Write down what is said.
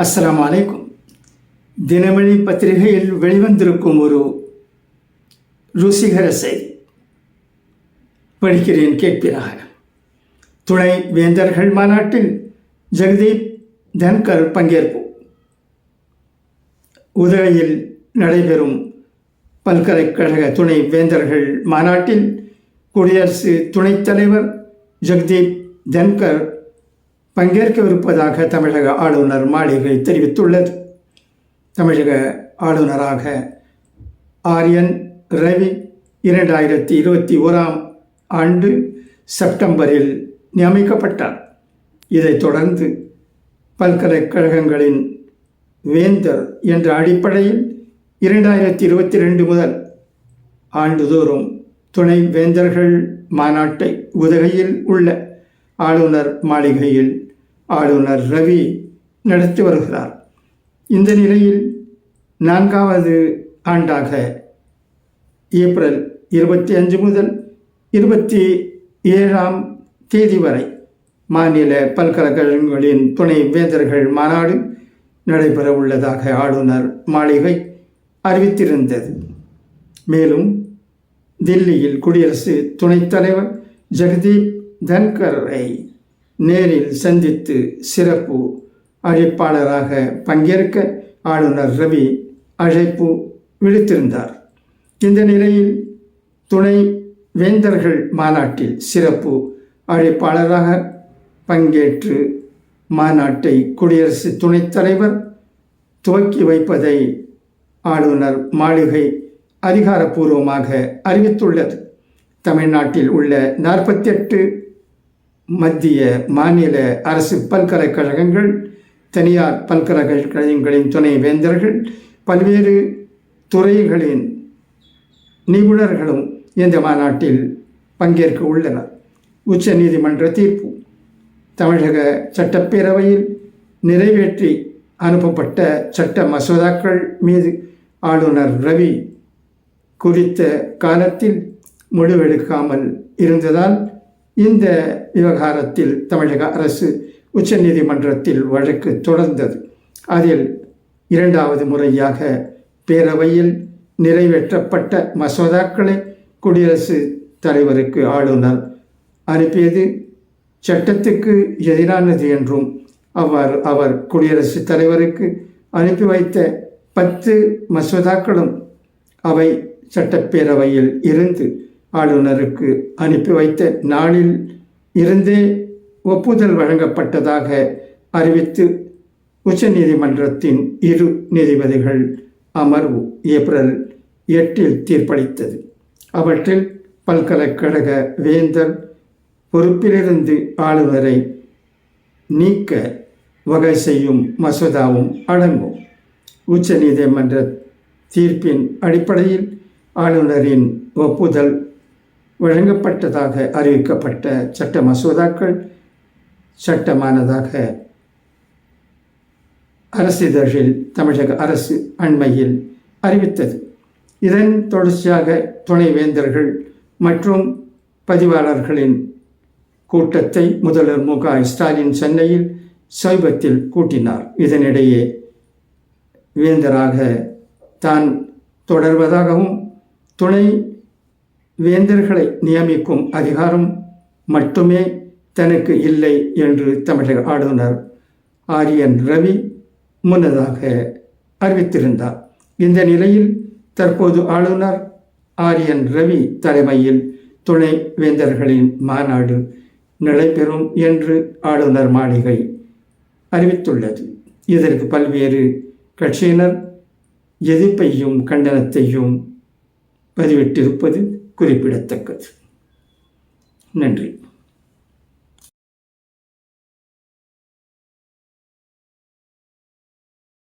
அஸ்லாம் அலைக்கும் தினமணி பத்திரிகையில் வெளிவந்திருக்கும் ஒரு ருசிகர செய்தி. படிக்கிறேன் கேட்பீராக துணை வேந்தர்கள் மாநாட்டில் ஜெகதீப் தன்கர் பங்கேற்பு. உதகையில் நடைபெறும் பல்கலைக்கழக துணை வேந்தர்கள் மாநாட்டில் குடியரசு துணைத் தலைவர் ஜெகதீப் தன்கர் பங்கேற்கவிருப்பதாக தமிழக ஆளுநர் மாளிகை தெரிவித்துள்ளது. தமிழக ஆளுநராக ஆரியன் ரவி இரண்டாயிரத்தி இருபத்தி ஓராம் ஆண்டு செப்டம்பரில் நியமிக்கப்பட்டார். இதைத் தொடர்ந்து பல்கலைக்கழகங்களின் வேந்தர் என்ற அடிப்படையில் இரண்டாயிரத்தி இருபத்தி ரெண்டு முதல் ஆண்டுதோறும் துணை வேந்தர்கள் மாநாட்டை உதகையில் உள்ள ஆளுநர் மாளிகையில் ஆளுநர் ரவி நடத்தி வருகிறார். இந்த நிலையில் நான்காவது ஆண்டாக ஏப்ரல் இருபத்தி அஞ்சு முதல் இருபத்தி ஏழாம் தேதி வரை மாநில பல்கலைக்கழகங்களின் துணை வேந்தர்கள் மாநாடு நடைபெற உள்ளதாக ஆளுநர் மாளிகை அறிவித்திருந்தது. மேலும் தில்லியில் குடியரசு துணைத் தலைவர் ஜெகதீப் தன்கரை நேரில் சந்தித்து சிறப்பு அழைப்பாளராக பங்கேற்க ஆளுநர் ரவி அழைப்பு விடுத்திருந்தார். இந்த நிலையில் துணை வேந்தர்கள் மாநாட்டில் சிறப்பு அழைப்பாளராக பங்கேற்று மாநாட்டை குடியரசு துணைத் தலைவர் துவக்கி வைப்பதை ஆளுநர் மாளிகை அதிகாரப்பூர்வமாக அறிவித்துள்ளது. தமிழ்நாட்டில் உள்ள நாற்பத்தெட்டு மத்திய மாநில அரசு பல்கலைக்கழகங்கள் தனியார் பல்கலைக்கழகங்களின் துணை வேந்தர்கள் பல்வேறு துறைகளின் நிபுணர்களும் இந்த மாநாட்டில் பங்கேற்க உள்ளனர். உச்ச நீதிமன்ற தீர்ப்பு தமிழக சட்டப்பேரவையில் நிறைவேற்றி அனுப்பப்பட்ட சட்ட மசோதாக்கள் மீது ஆளுநர் ரவி குறித்த காலத்தில் முடிவெடுக்காமல் இருந்ததால் இந்த விவகாரத்தில் தமிழக அரசு உச்சநீதிமன்றத்தில் வழக்கு தொடர்ந்தது. அதில் இரண்டாவது முறையாக பேரவையில் நிறைவேற்றப்பட்ட மசோதாக்களை குடியரசு தலைவருக்கு ஆளுநர் அனுப்பியது. சட்டத்துக்கு எதிரானது என்றும் அவர் அவர் குடியரசுத் தலைவருக்கு அனுப்பி வைத்த பத்து மசோதாக்களும் அவை சட்டப்பேரவையில் இருந்து ஆளுநருக்கு அனுப்பி வைத்த நாளில் இருந்தே ஒப்புதல் வழங்கப்பட்டதாக அறிவித்து உச்சநீதிமன்றத்தின் இரு நீதிபதிகள் அமர்வு ஏப்ரல் எட்டில் தீர்ப்பளித்தது. அவற்றில் பல்கலைக்கழக வேந்தர் பொறுப்பிலிருந்து ஆளுநரை நீக்க வகை செய்யும் மசோதாவும் அடங்கும். உச்சநீதிமன்ற தீர்ப்பின் அடிப்படையில் ஆளுநரின் ஒப்புதல் வழங்கப்பட்டதாக அறிவிக்கப்பட்ட சட்ட மசோதாக்கள் சட்டமானதாக அரசிதழில் தமிழக அரசு அண்மையில் அறிவித்தது. இதன் தொடர்ச்சியாக துணைவேந்தர்கள் மற்றும் பதிவாளர்களின் கூட்டத்தை முதல்வர் மு. க. ஸ்டாலின் சென்னையில் சமீபத்தில் கூட்டினார். இதனிடையே வேந்தராக தான் தொடர்வதாகவும் துணை வேந்தர்களை நியமிக்கும் அதிகாரம் மட்டுமே தனக்கு இல்லை என்று தமிழக ஆளுநர் ஆரியன் ரவி முன்னதாக அறிவித்திருந்தார். இந்த நிலையில் தற்போது ஆளுநர் ஆரியன் ரவி தலைமையில் துணை வேந்தர்களின் மாநாடு நடைபெறும் என்று ஆளுநர் மாளிகை அறிவித்துள்ளது. இதற்கு பல்வேறு கட்சியினர் எதிர்ப்பையும் கண்டனத்தையும் பதிவிட்டிருப்பது குறிப்பிடத்தக்கது. நன்றி.